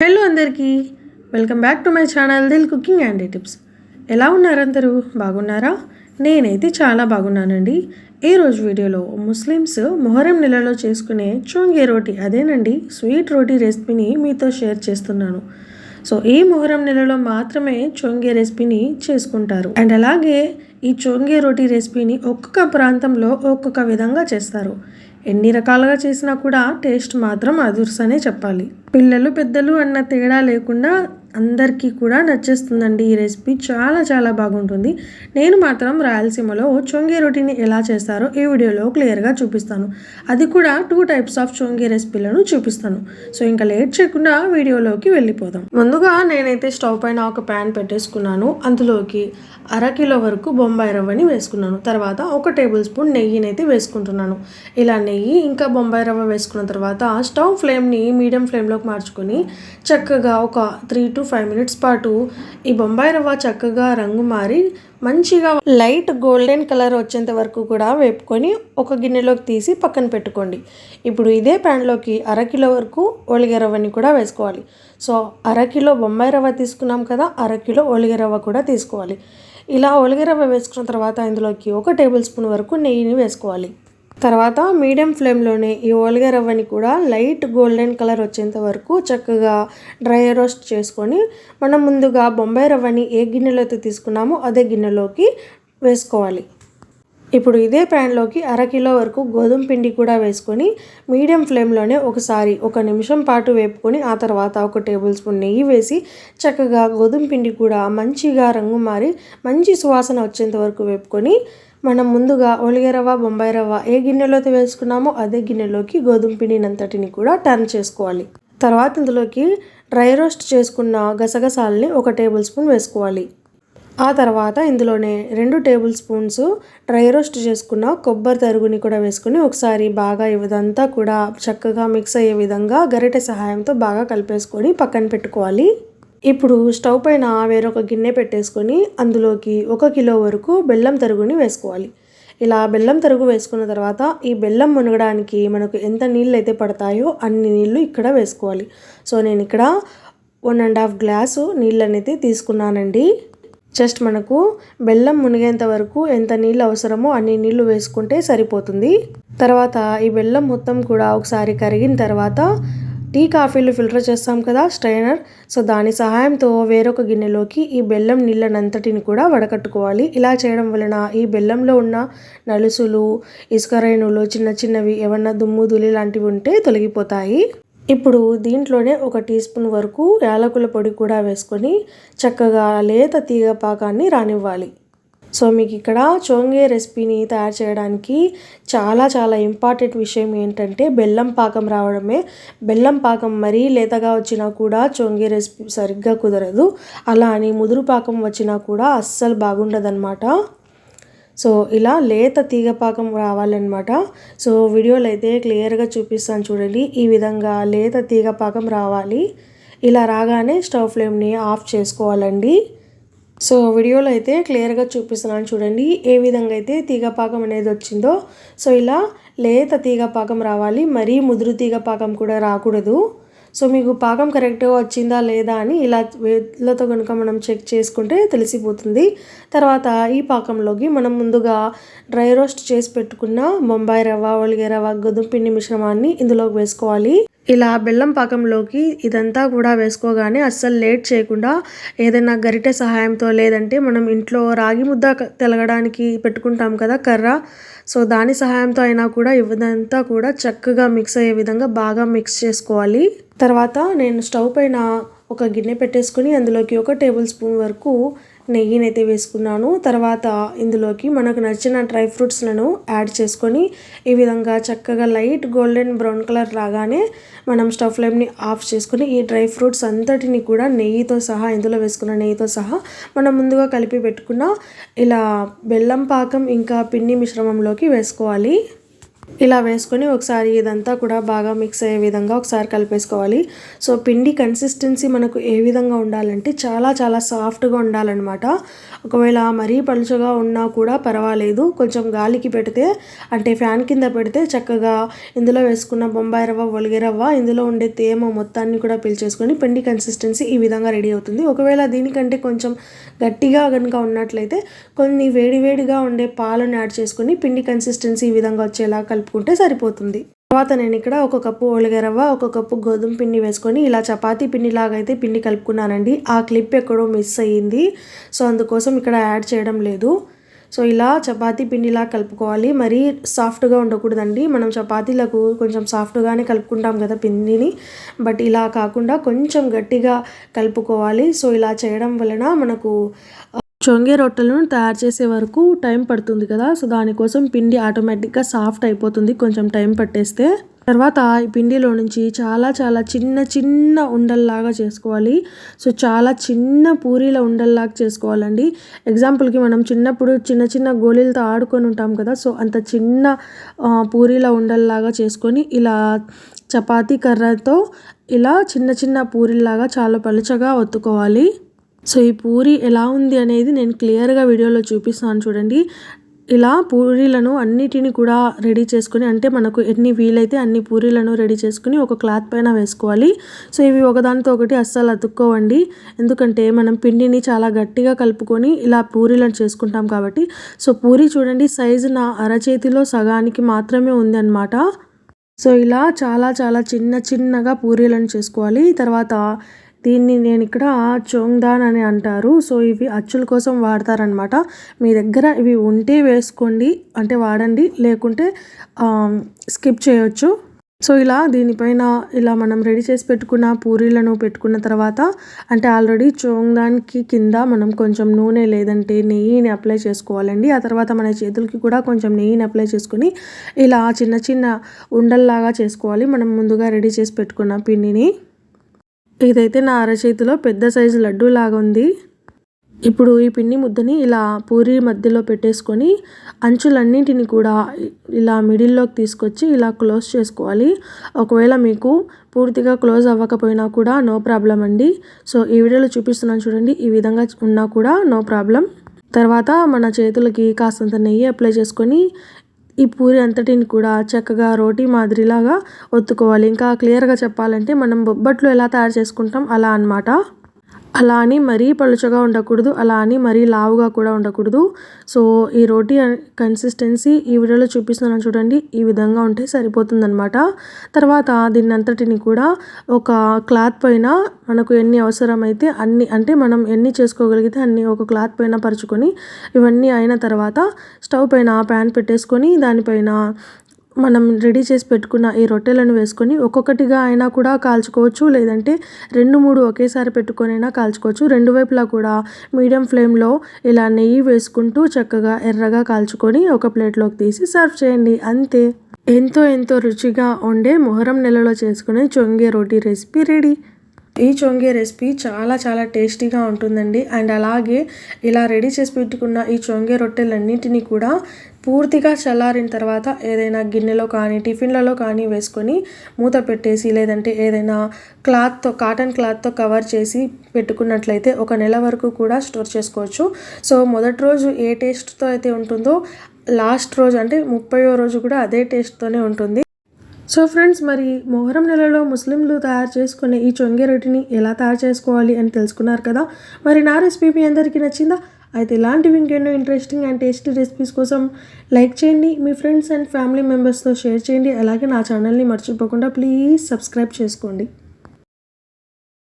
Hello అందరికీ welcome back to my channel Dil cooking and tips. ఎలా ఉన్నారందరూ? బాగున్నారా? నేనైతే చాలా బాగున్నానండి. ఈరోజు రోజు వీడియోలో ముస్లిమ్స్ మొహరం నెలలో చేసుకునే చోంగే రోటీ అదేనండి స్వీట్ రోటీ రెసిపీని మీతో షేర్ చేస్తున్నాను. సో ఈ మొహరం నెలలో మాత్రమే చోంగే రెసిపీని చేసుకుంటారు. అండ్ అలాగే ఈ చోంగే రోటీ రెసిపీని ఒక్కొక్క ప్రాంతంలో ఒక్కొక్క విధంగా చేస్తారు. ఎన్ని రకాలుగా చేసినా కూడా టేస్ట్ మాత్రం అదుర్సనే చెప్పాలి. పిల్లలు పెద్దలు అన్న తేడా లేకుండా అందరికీ కూడా నచ్చేస్తుందండి ఈ రెసిపీ. చాలా చాలా బాగుంటుంది. నేను మాత్రం రాయలసీమలో చొంగి రొటీని ఎలా చేస్తారో ఈ వీడియోలో క్లియర్గా చూపిస్తాను. అది కూడా టూ టైప్స్ ఆఫ్ చొంగి రెసిపీలను చూపిస్తాను. సో ఇంకా లేట్ చేయకుండా వీడియోలోకి వెళ్ళిపోదాం. ముందుగా నేనైతే స్టవ్ పైన ఒక ప్యాన్ పెట్టేసుకున్నాను. అందులోకి అరకిలో వరకు బొంబాయి రవ్వని వేసుకున్నాను. తర్వాత ఒక టేబుల్ స్పూన్ నెయ్యిని అయితే వేసుకుంటున్నాను. ఇలా నెయ్యి ఇంకా బొంబాయి రవ్వ వేసుకున్న తర్వాత స్టవ్ ఫ్లేమ్ని మీడియం ఫ్లేమ్లోకి మార్చుకొని చక్కగా ఒక త్రీ టు ఫైవ్ మినిట్స్ పాటు ఈ బొంబాయి రవ్వ చక్కగా రంగు మారి మంచిగా లైట్ గోల్డెన్ కలర్ వచ్చేంత వరకు కూడా వేపుకొని ఒక గిన్నెలోకి తీసి పక్కన పెట్టుకోండి. ఇప్పుడు ఇదే ప్యాన్లోకి అరకిలో వరకు ఒలిగ రవ్వని కూడా వేసుకోవాలి. సో అరకిలో బొంబాయి రవ్వ తీసుకున్నాం కదా అరకిలో ఒలిగ రవ్వ కూడా తీసుకోవాలి. ఇలా ఒలిగ రవ్వ వేసుకున్న తర్వాత ఇందులోకి ఒక టేబుల్ స్పూన్ వరకు నెయ్యిని వేసుకోవాలి. తర్వాత మీడియం ఫ్లేమ్లోనే ఈ ఓలిగ రవ్వని కూడా లైట్ గోల్డెన్ కలర్ వచ్చేంత వరకు చక్కగా డ్రై రోస్ట్ చేసుకొని మనం ముందుగా బొంబాయి రవ్వని ఏ గిన్నెలో అయితే తీసుకున్నామో అదే గిన్నెలోకి వేసుకోవాలి. ఇప్పుడు ఇదే ప్యాన్లోకి అరకిలో వరకు గోధుమ పిండి కూడా వేసుకొని మీడియం ఫ్లేమ్లోనే ఒకసారి ఒక నిమిషం పాటు వేపుకొని ఆ తర్వాత ఒక టేబుల్ స్పూన్ నెయ్యి వేసి చక్కగా గోధుమ పిండి కూడా మంచిగా రంగు మారి మంచి సువాసన వచ్చేంత వరకు వేపుకొని మనం ముందుగా ఒలిగ రవ్వ బొంబాయి రవ్వ ఏ గిన్నెలో వేసుకున్నామో అదే గిన్నెలోకి గోధుమ పిండినంతటిని కూడా టర్న్ చేసుకోవాలి. తర్వాత ఇందులోకి డ్రై రోస్ట్ చేసుకున్న గసగసాలని ఒక టేబుల్ స్పూన్ వేసుకోవాలి. ఆ తర్వాత ఇందులోనే రెండు టేబుల్ స్పూన్స్ డ్రై రోస్ట్ చేసుకున్న కొబ్బరి తరుగుని కూడా వేసుకుని ఒకసారి బాగా ఇదంతా కూడా చక్కగా మిక్స్ అయ్యే విధంగా గరిటె సహాయంతో బాగా కలిపేసుకొని పక్కన పెట్టుకోవాలి. ఇప్పుడు స్టవ్ పైన వేరొక గిన్నె పెట్టేసుకొని అందులోకి ఒక కిలో వరకు బెల్లం తరుగుని వేసుకోవాలి. ఇలా బెల్లం తరుగు వేసుకున్న తర్వాత ఈ బెల్లం మునగడానికి మనకు ఎంత నీళ్ళు అయితే పడతాయో అన్ని నీళ్ళు ఇక్కడ వేసుకోవాలి. సో నేను ఇక్కడ వన్ అండ్ హాఫ్ గ్లాసు నీళ్ళనైతే తీసుకున్నానండి. జస్ట్ మనకు బెల్లం మునిగేంత వరకు ఎంత నీళ్ళు అవసరమో అన్ని నీళ్ళు వేసుకుంటే సరిపోతుంది. తర్వాత ఈ బెల్లం మొత్తం కూడా ఒకసారి కరిగిన తర్వాత టీ కాఫీలు ఫిల్టర్ చేస్తాం కదా స్ట్రైనర్. సో దాని సహాయంతో వేరొక గిన్నెలోకి ఈ బెల్లం నీళ్ళనంతటిని కూడా వడకట్టుకోవాలి. ఇలా చేయడం వలన ఈ బెల్లంలో ఉన్న నలుసులు ఇసుకరేణులు చిన్న చిన్నవి ఏమన్నా దుమ్ము దులి లాంటివి ఉంటే తొలగిపోతాయి. ఇప్పుడు దీంట్లోనే ఒక టీ స్పూన్ వరకు యాలకుల పొడి కూడా వేసుకొని చక్కగా లేత తీగ పాకాన్ని రానివ్వాలి. సో మీకు ఇక్కడ చోంగే రెసిపీని తయారు చేయడానికి చాలా చాలా ఇంపార్టెంట్ విషయం ఏంటంటే బెల్లం పాకం రావడమే. బెల్లం పాకం మరీ లేతగా వచ్చినా కూడా చోంగే రెసిపీ సరిగ్గా కుదరదు. అలా అని ముదురు పాకం వచ్చినా కూడా అస్సలు బాగుండదన్నమాట. సో ఇలా లేత తీగ పాకం రావాలన్నమాట. సో వీడియోలో అయితే క్లియర్గా చూపిస్తాను చూడండి. ఈ విధంగా లేత తీగ పాకం రావాలి. ఇలా రాగానే స్టవ్ ఫ్లేమ్ని ఆఫ్ చేసుకోవాలండి. సో వీడియోలో అయితే క్లియర్గా చూపిస్తున్నాను చూడండి ఏ విధంగా అయితే తీగపాకం అనేది వచ్చిందో. సో ఇలా లేత తీగపాకం రావాలి మరీ ముదురు తీగపాకం కూడా రాకూడదు. సో మీకు పాకం కరెక్ట్గా వచ్చిందా లేదా అని ఇలా వేళ్ళతో కనుక మనం చెక్ చేసుకుంటే తెలిసిపోతుంది. తర్వాత ఈ పాకంలోకి మనం ముందుగా డ్రై రోస్ట్ చేసి పెట్టుకున్న బొంబాయి రవ్వ ఒలిగే రవ్వ గోధుమ పిండి మిశ్రమాన్ని ఇందులోకి వేసుకోవాలి. ఇలా బెల్లం పాకంలోకి ఇదంతా కూడా వేసుకోగానే అస్సలు లేట్ చేయకుండా ఏదైనా గరిటె సహాయంతో లేదంటే మనం ఇంట్లో రాగి ముద్ద తెలగడానికి పెట్టుకుంటాం కదా కర్ర. సో దాని సహాయంతో అయినా కూడా ఇదంతా కూడా చక్కగా మిక్స్ అయ్యే విధంగా బాగా మిక్స్ చేసుకోవాలి. తర్వాత నేను స్టవ్ పైన ఒక గిన్నె పెట్టేసుకుని అందులోకి ఒక టేబుల్ స్పూన్ వరకు నెయ్యినైతే వేసుకున్నాను. తర్వాత ఇందులోకి మనకు నచ్చిన డ్రై ఫ్రూట్స్లను యాడ్ చేసుకొని ఈ విధంగా చక్కగా లైట్ గోల్డెన్ బ్రౌన్ కలర్ రాగానే మనం స్టవ్ ఫ్లేమ్ని ఆఫ్ చేసుకొని ఈ డ్రై ఫ్రూట్స్ అంతటిని కూడా నెయ్యితో సహా ఇందులో వేసుకున్న నెయ్యితో సహా మనం ముందుగా కలిపి పెట్టుకున్న ఇలా బెల్లం పాకం ఇంకా పిండి మిశ్రమంలోకి వేసుకోవాలి. ఇలా వేసుకొని ఒకసారి ఇదంతా కూడా బాగా మిక్స్ అయ్యే విధంగా ఒకసారి కలిపేసుకోవాలి. సో పిండి కన్సిస్టెన్సీ మనకు ఏ విధంగా ఉండాలంటే చాలా చాలా సాఫ్ట్గా ఉండాలన్నమాట. ఒకవేళ మరీ పలుచగా ఉన్నా కూడా పర్వాలేదు. కొంచెం గాలికి పెడితే అంటే ఫ్యాన్ కింద పెడితే చక్కగా ఇందులో వేసుకున్న బొంబాయి రవ్వ ఒలిగే రవ్వ ఇందులో ఉండే తేమ మొత్తాన్ని కూడా పీల్చేసుకొని పిండి కన్సిస్టెన్సీ ఈ విధంగా రెడీ అవుతుంది. ఒకవేళ దీనికంటే కొంచెం గట్టిగా కనుక ఉన్నట్లయితే కొన్ని వేడివేడిగా ఉండే పాలను యాడ్ చేసుకొని పిండి కన్సిస్టెన్సీ ఈ విధంగా వచ్చేలా కలుపుకుంటే సరిపోతుంది. తర్వాత నేను ఇక్కడ ఒక కప్పు ఓలిగరవ్వ ఒక కప్పు గోధుమ పిండి వేసుకొని ఇలా చపాతీ పిండి లాగా అయితే పిండి కలుపుకున్నానండి. ఆ క్లిప్ ఎక్కడో మిస్ అయ్యింది. సో అందుకోసం ఇక్కడ యాడ్ చేయడం లేదు. సో ఇలా చపాతీ పిండిలా కలుపుకోవాలి. మరీ సాఫ్ట్గా ఉండకూడదండి. మనం చపాతీలకు కొంచెం సాఫ్ట్గానే కలుపుకుంటాం కదా పిండిని. బట్ ఇలా కాకుండా కొంచెం గట్టిగా కలుపుకోవాలి. సో ఇలా చేయడం వలన మనకు చొంగే రొట్టెలను తయారు చేసే వరకు టైం పడుతుంది కదా సో దానికోసం పిండి ఆటోమేటిక్గా సాఫ్ట్ అయిపోతుంది కొంచెం టైం పట్టేస్తే. తర్వాత ఈ పిండిలో నుంచి చాలా చాలా చిన్న చిన్న ఉండల్లాగా చేసుకోవాలి. సో చాలా చిన్న పూరీల ఉండల్లాగా చేసుకోవాలండి. ఎగ్జాంపుల్కి మనం చిన్నప్పుడు చిన్న చిన్న గోళీలతో ఆడుకొని ఉంటాం కదా సో అంత చిన్న పూరీల ఉండల్లాగా చేసుకొని ఇలా చపాతీ కర్రతో ఇలా చిన్న చిన్న పూరీలాగా చాలా పలుచగా ఒత్తుకోవాలి. సో ఈ పూరి ఎలా ఉంది అనేది నేను క్లియర్గా వీడియోలో చూపిస్తాను చూడండి. ఇలా పూరీలను అన్నిటిని కూడా రెడీ చేసుకుని అంటే మనకు ఎన్ని వీలైతే అన్ని పూరీలను రెడీ చేసుకుని ఒక క్లాత్ పైన వేసుకోవాలి. సో ఇవి ఒకదానితో ఒకటి అస్సలు అతుక్కోవండి. ఎందుకంటే మనం పిండిని చాలా గట్టిగా కలుపుకొని ఇలా పూరీలను చేసుకుంటాం కాబట్టి. సో పూరి చూడండి సైజు నా అరచేతిలో సగానికి మాత్రమే ఉంది అనమాట సో ఇలా చాలా చాలా చిన్న చిన్నగా పూరీలను చేసుకోవాలి. తర్వాత దీన్ని నేను ఇక్కడ చోంగ్దాన్ అని అంటారు. సో ఇవి అచ్చుల కోసం వాడతారనమాట మీ దగ్గర ఇవి ఉంటే వేసుకోండి అంటే వాడండి లేకుంటే స్కిప్ చేయొచ్చు. సో ఇలా దీనిపైన ఇలా మనం రెడీ చేసి పెట్టుకున్న పూరీలను పెట్టుకున్న తర్వాత అంటే ఆల్రెడీ చోంగ్దాన్కి కింద మనం కొంచెం నూనె లేదంటే నెయ్యిని అప్లై చేసుకోవాలండి. ఆ తర్వాత మన చేతులకి కూడా కొంచెం నెయ్యిని అప్లై చేసుకుని ఇలా చిన్న చిన్న ఉండల్లాగా చేసుకోవాలి. మనం ముందుగా రెడీ చేసి పెట్టుకున్న పిండిని. ఇదైతే నా అరచేతిలో పెద్ద సైజు లడ్డు లాగా ఉంది. ఇప్పుడు ఈ పిండి ముద్దని ఇలా పూరి మధ్యలో పెట్టేసుకొని అంచులన్నింటిని కూడా ఇలా మిడిల్లోకి తీసుకొచ్చి ఇలా క్లోజ్ చేసుకోవాలి. ఒకవేళ మీకు పూర్తిగా క్లోజ్ అవ్వకపోయినా కూడా నో ప్రాబ్లం అండి. సో ఈ వీడియోలో చూపిస్తున్నాను చూడండి ఈ విధంగా ఉన్నా కూడా నో ప్రాబ్లం. తర్వాత మన చేతులకి కాస్తంత నెయ్యి అప్లై చేసుకొని ఈ పూరి అంతటిని కూడా చక్కగా రోటీ మాదిరిలాగా ఒత్తుకోవాలి. ఇంకా క్లియర్గా చెప్పాలంటే మనం బొబ్బట్లు ఎలా తయారు చేసుకుంటాం అలా అనమాట అలా అని మరీ పలుచగా ఉండకూడదు అలా అని మరీ లావుగా కూడా ఉండకూడదు. సో ఈ రోటీ కన్సిస్టెన్సీ ఈ వీడియోలో చూపిస్తున్నాను చూడండి ఈ విధంగా ఉంటే సరిపోతుందనమాట తర్వాత దీన్ని అంతటిని కూడా ఒక క్లాత్ పైన మనకు ఎన్ని అవసరమైతే అన్ని అంటే మనం ఎన్ని చేసుకోగలిగితే అన్ని ఒక క్లాత్ పైన పరుచుకొని ఇవన్నీ అయిన తర్వాత స్టవ్ పైన ప్యాన్ పెట్టేసుకొని దానిపైన మనం రెడీ చేసి పెట్టుకున్న ఈ రొట్టెలను వేసుకొని ఒక్కొక్కటిగా అయినా కూడా కాల్చుకోవచ్చు. లేదంటే రెండు మూడు ఒకేసారి పెట్టుకొనైనా కాల్చుకోవచ్చు. రెండు వైపులా కూడా మీడియం ఫ్లేమ్లో ఇలా నెయ్యి వేసుకుంటూ చక్కగా ఎర్రగా కాల్చుకొని ఒక ప్లేట్లోకి తీసి సర్వ్ చేయండి. అంతే. ఎంతో ఎంతో రుచిగా ఉండే మొహరం నెలలో చేసుకునే చొంగే రోటీ రెసిపీ రెడీ. ఈ చొంగే రెసిపీ చాలా చాలా టేస్టీగా ఉంటుందండి. అండ్ అలాగే ఇలా రెడీ చేసి పెట్టుకున్న ఈ చొంగే రొట్టెలన్నింటినీ కూడా పూర్తిగా చల్లారిన తర్వాత ఏదైనా గిన్నెలో కానీ టిఫిన్లలో కానీ వేసుకొని మూత పెట్టేసి లేదంటే ఏదైనా క్లాత్తో కాటన్ క్లాత్తో కవర్ చేసి పెట్టుకున్నట్లయితే ఒక నెల వరకు కూడా స్టోర్ చేసుకోవచ్చు. సో మొదటి రోజు ఏ టేస్ట్తో అయితే ఉంటుందో లాస్ట్ రోజు అంటే ముప్పయో రోజు కూడా అదే టేస్ట్తోనే ఉంటుంది. సో ఫ్రెండ్స్ మరి మొహరం నెలలో ముస్లింలు తయారు చేసుకునే ఈ చొంగే ఎలా తయారు చేసుకోవాలి అని తెలుసుకున్నారు కదా? మరి నా రెసిపీ మీ అందరికీ నచ్చిందా? అయితే ఇలాంటివి ఇంకెన్నో ఇంట్రెస్టింగ్ అండ్ టేస్టీ రెసిపీస్ కోసం లైక్ చేయండి. మీ ఫ్రెండ్స్ అండ్ ఫ్యామిలీ మెంబర్స్తో షేర్ చేయండి. అలాగే నా ఛానల్ని మర్చిపోకుండా ప్లీజ్ సబ్స్క్రైబ్ చేసుకోండి.